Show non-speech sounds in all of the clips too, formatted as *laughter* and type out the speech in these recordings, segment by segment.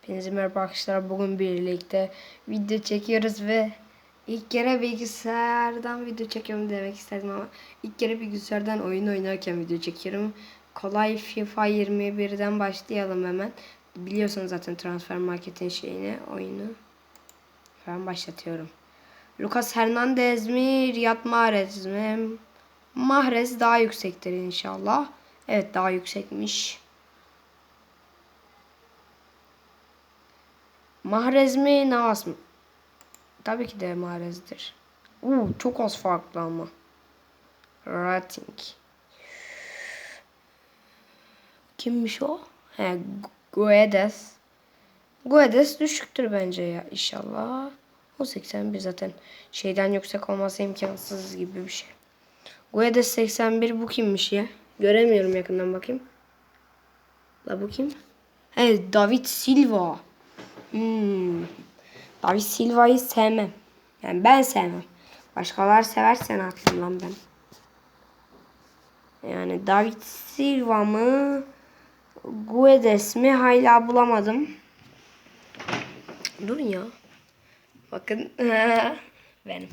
Hepinize merhaba arkadaşlar. Bugün birlikte video çekiyoruz ve ilk kere bilgisayardan video çekiyorum demek istedim ama ilk kere bilgisayardan oyun oynarken video çekiyorum. Kolay FIFA 21'den başlayalım hemen. Biliyorsunuz zaten transfer marketin şeyini, oyunu. Ben başlatıyorum. Lucas Hernandez mi, Riyad Mahrez mi? Mahrez daha yüksektir inşallah. Evet daha yüksekmiş. Mahrez mi Navas mı? Tabii ki de Mahrez'dir. Uuu çok az farklı ama. Rating. Kimmiş o? He Guedes. Guedes düşüktür bence ya inşallah. O 81 zaten şeyden yüksek olması imkansız gibi bir şey. Guedes 81 bu kimmiş ya? Göremiyorum yakından bakayım. La bu kim? He David Silva. Hmm. David Silva'yı sevmem. Yani ben sevmem. Başkalar seversen haklıyım lan ben. Yani David Silva mı? Guedes mi? Hala bulamadım. Durun ya. Bakın. *laughs* Benim.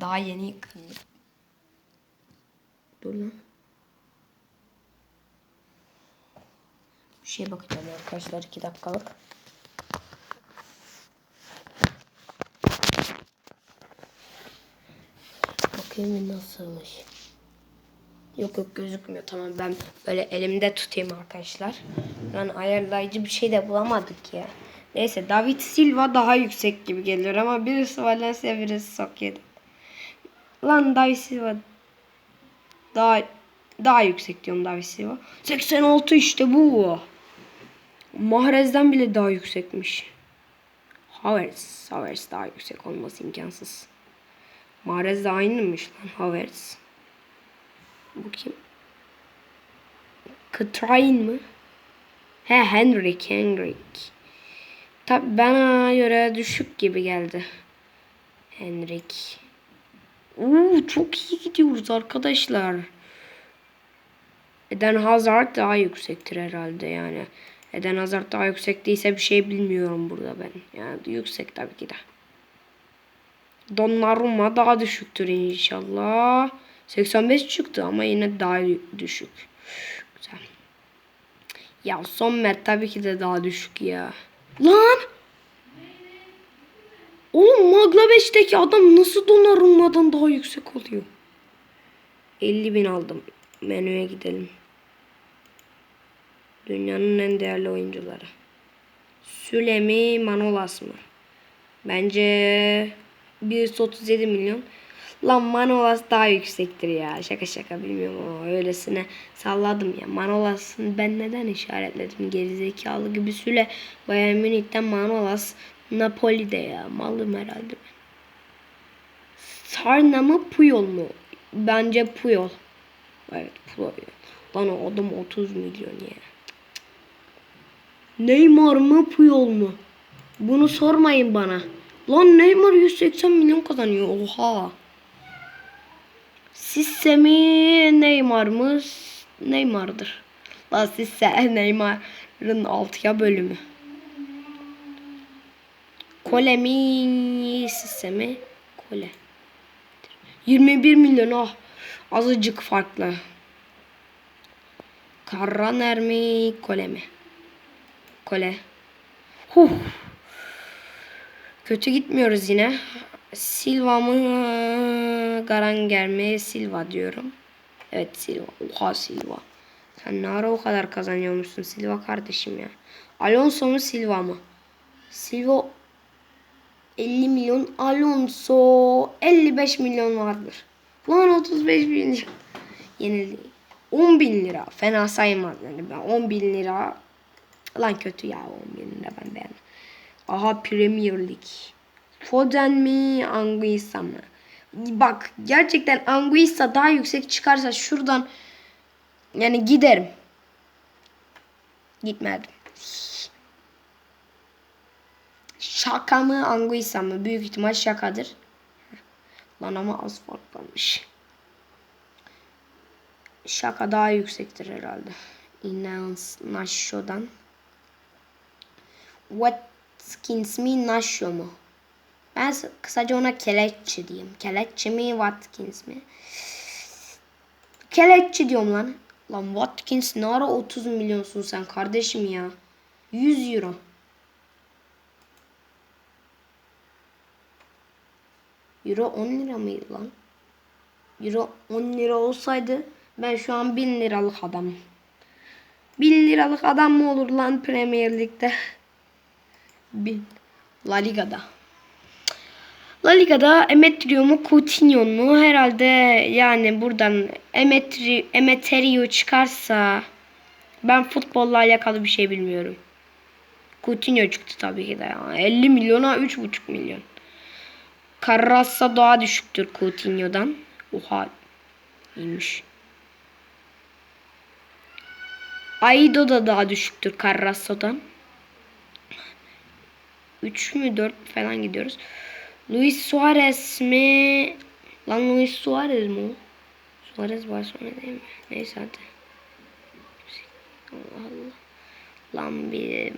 Daha yeni yıkandım. Dur lan. Bir şeye bakacağım arkadaşlar. 2 dakikalık. Bakayım nasılmış. Yok yok gözükmüyor. Tamam ben böyle elimde tutayım arkadaşlar. Lan ayarlayıcı bir şey de bulamadık ya. Neyse David Silva daha yüksek gibi geliyor ama birisi Valencia birisi Sokya'da. Lan David Silva daha daha yüksek diyorum David Silva. 86 işte bu. Mahrez'den bile daha yüksekmiş. Havertz. Havertz daha yüksek olması imkansız. Mahrez de aynıymış lan Havertz. Bu kim? Kıtrain mı? He Henrik Henrik. Tabi bana göre düşük gibi geldi. Henrik. Uuu çok iyi gidiyoruz arkadaşlar. Eden Hazard daha yüksektir herhalde yani. Eden Hazard daha yüksek değilse bir şey bilmiyorum burada ben. Yani yüksek tabii ki de. Donnarumma daha düşüktür inşallah. 85 çıktı ama yine daha düşük. Güzel. Ya Sommer tabii ki de daha düşük ya. Lan! Oğlum Magla 5'teki adam nasıl Donnarumma'dan daha yüksek oluyor? 50 bin aldım. Menüye gidelim. Dünyanın en değerli oyuncuları. Süle mi Manolas mı? Bence 137 milyon. Lan Manolas daha yüksektir ya. Şaka şaka bilmiyorum ama öylesine salladım ya. Manolas'ın ben neden işaretledim gerizekalı gibi Süle Bayern Münih'ten Manolas Napoli'de ya. Malım herhalde ben. Sarna mı Puyol mu? Bence Puyol. Evet Puyol. Lan o adam 30 milyon ya. Neymar mı Puyol mu? Bunu sormayın bana. Lan Neymar 180 milyon kazanıyor. Oha. Sisse mi Neymar mı? Neymar'dır. Lan Sisse Neymar'ın altıya bölümü. Kole mi Sisse mi? Kole. 21 milyon ah. Azıcık farklı. Karaner mi? Kole mi? Kole. Huh. Kötü gitmiyoruz yine. Silva mı? Garanger mi? Silva diyorum. Evet Silva. Oha Silva. Sen ne ara o kadar kazanıyormuşsun Silva kardeşim ya. Alonso mu Silva mı? Silva 50 milyon. Alonso 55 milyon vardır. Lan 35 milyon. Yenildi. 10 bin lira. Fena sayılmaz yani ben 10 bin lira. Lan kötü ya 10 bin lira ben beğendim. Aha Premier Lig. Foden mi Anguissa mı? Bak gerçekten Anguissa daha yüksek çıkarsa şuradan yani giderim. Gitmedim. Şaka mı Anguissa mı? Büyük ihtimal şakadır. Lan ama az fark. Şaka daha yüksektir herhalde. Inans Nasho'dan. Watkins mi Nacho mu? Ben kısaca ona Keletçi diyeyim. Keletçi mi Watkins mi? Keletçi diyorum lan. Lan Watkins ne ara 30 milyonsun sen kardeşim ya. 100 euro. Euro 10 lira mıydı lan? Euro 10 lira olsaydı ben şu an 1000 liralık adamım. 1000 liralık adam mı olur lan Premier Lig'de? 1000. La Liga'da. La Liga'da Emetrio mu Coutinho mu? Herhalde yani buradan Emetri, Emeterio çıkarsa ben futbolla alakalı bir şey bilmiyorum. Coutinho çıktı tabii ki de. ya. 50 milyona 3,5 milyon. Carrasco daha düşüktür Coutinho'dan. Oha. iyiymiş. Aido da daha düşüktür Carrasco'dan. 3 mü 4 falan gidiyoruz. Luis Suarez mi? Lan Luis Suarez mi? Suarez Barcelona değil mi? Neyse hadi. Allah Allah. Lan bir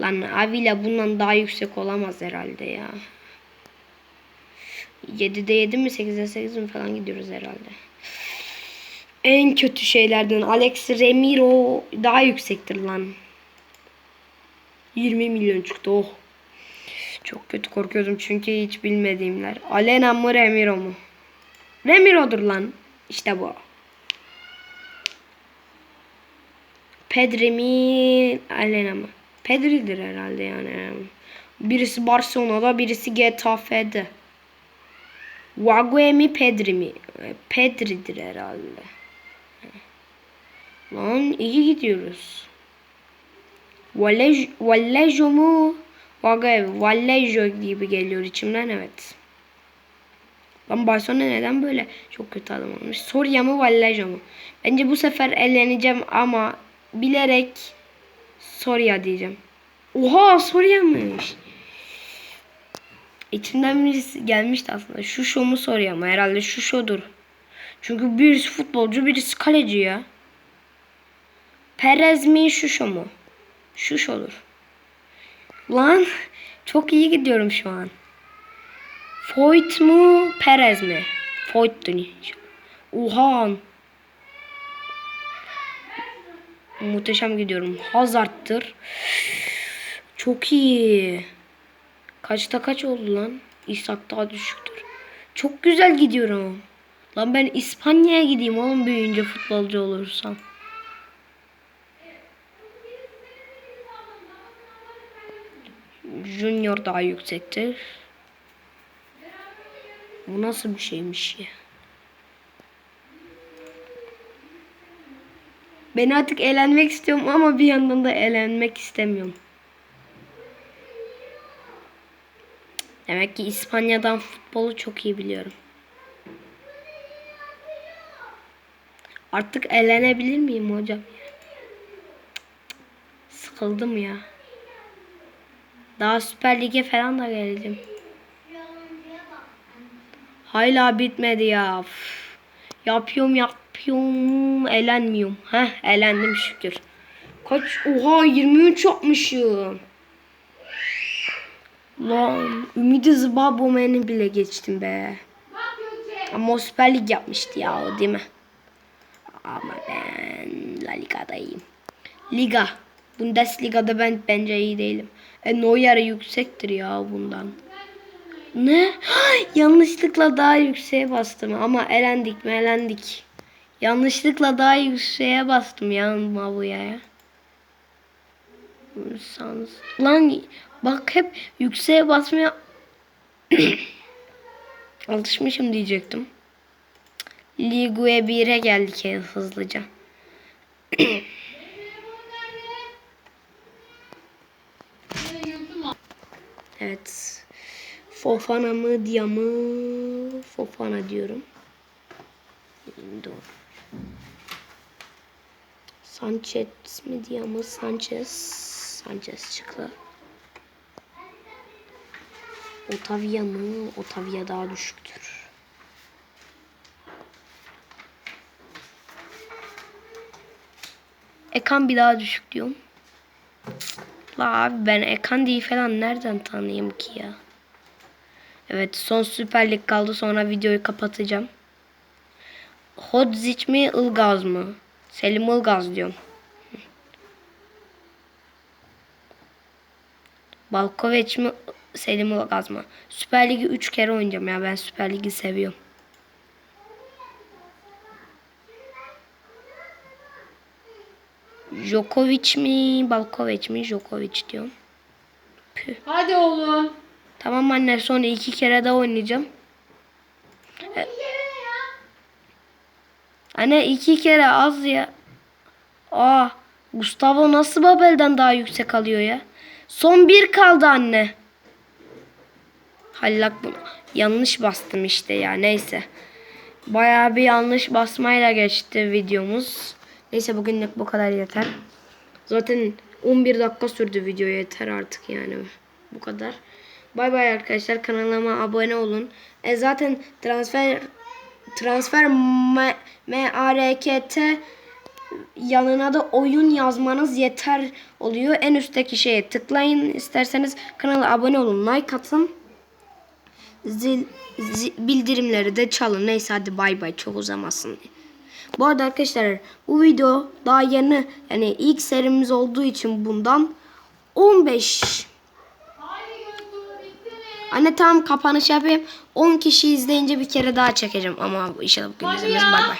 Lan Avila bundan daha yüksek olamaz herhalde ya. 7'de 7 mi 8'de 8 mi falan gidiyoruz herhalde. En kötü şeylerden Alex Remiro daha yüksektir lan. 20 milyon çıktı oh. Çok kötü korkuyordum çünkü hiç bilmediğimler. Alena mı Remiro mu? Remiro'dur lan. İşte bu. Pedri mi Alena mı? Pedri'dir herhalde yani. Birisi Barcelona'da birisi Getafe'de. Vague mi Pedri mi? E, Pedri'dir herhalde. Lan iyi gidiyoruz. Valej, Vallejo mu? Vague, Vallejo gibi geliyor içimden evet. Lan Barcelona neden böyle çok kötü adam olmuş? Soria mı Vallejo mu? Bence bu sefer eleneceğim ama bilerek Soria diyeceğim. Oha Soria'mış. İçinden birisi gelmişti aslında. Şu şo mu Soria mı? Herhalde şu şodur. Çünkü birisi futbolcu birisi kaleci ya. Perez mi şu şo mu? Şu olur. Lan çok iyi gidiyorum şu an. Foyt mu Perez mi? Foyt dönüyor. Oha. Muhteşem gidiyorum. Hazard'tır. Çok iyi. Kaçta kaç oldu lan? İshak daha düşüktür. Çok güzel gidiyorum. Lan ben İspanya'ya gideyim oğlum büyüyünce futbolcu olursam. Junior daha yüksektir. Bu nasıl bir şeymiş ya? Ben artık eğlenmek istiyorum ama bir yandan da eğlenmek istemiyorum. Demek ki İspanya'dan futbolu çok iyi biliyorum. Artık eğlenebilir miyim hocam? Sıkıldım ya. Daha Süper Lig'e falan da geleceğim. Hala bitmedi ya. Üf. Yapıyorum yapıyorum. Elenmiyorum. Heh elendim şükür. Kaç? Oha 23 yapmışım. Lan Ümidi Zıbabomen'i bile geçtim be. Ama o Süper Lig yapmıştı ya o değil mi? Ama ben La Liga'dayım. Liga. Bundesliga'da ben bence iyi değilim. E Neuer yüksektir ya bundan. Ne? Yanlışlıkla daha yükseğe bastım ama elendik mi elendik. Yanlışlıkla daha yükseğe bastım ya Mabuya. Sans. Lan bak hep yükseğe basmaya *coughs* alışmışım diyecektim. Ligue 1'e geldik en hızlıca. *coughs* Evet. Fofana mı Dia mı? Fofana diyorum. Doğru. Sanchez mi Dia mı? Sanchez. Sanchez çıktı. Otavia mı? Otavia daha düşüktür. Ekan bir daha düşük diyorum. La abi ben Ekan diye falan nereden tanıyayım ki ya? Evet son Süper Lig kaldı sonra videoyu kapatacağım. Hodzic mi Ilgaz mı? Selim Ilgaz diyorum. Balkoveç mi Selim Ilgaz mı? Süper Lig'i 3 kere oynayacağım ya ben Süper Lig'i seviyorum. Djokovic mi Balkoveç mi? Djokovic diyorum. Hadi oğlum. Tamam anne sonra iki kere daha oynayacağım. E- Anne iki kere az ya. Aa, Gustavo nasıl Babel'den daha yüksek alıyor ya? Son bir kaldı anne. Hallak bunu. Yanlış bastım işte ya neyse. Bayağı bir yanlış basmayla geçti videomuz. Neyse bugünlük bu kadar yeter. Zaten 11 dakika sürdü video yeter artık yani. Bu kadar. Bay bay arkadaşlar kanalıma abone olun. E zaten transfer transfer M- MARKT yanına da oyun yazmanız yeter oluyor. En üstteki şeye tıklayın. İsterseniz kanala abone olun. Like atın. Zil, zi- bildirimleri de çalın. Neyse hadi bay bay çok uzamasın. Bu arada arkadaşlar bu video daha yeni yani ilk serimiz olduğu için bundan 15 Anne tamam kapanış yapayım. 10 kişi izleyince bir kere daha çekeceğim ama inşallah bugün izlemez. Bay bay.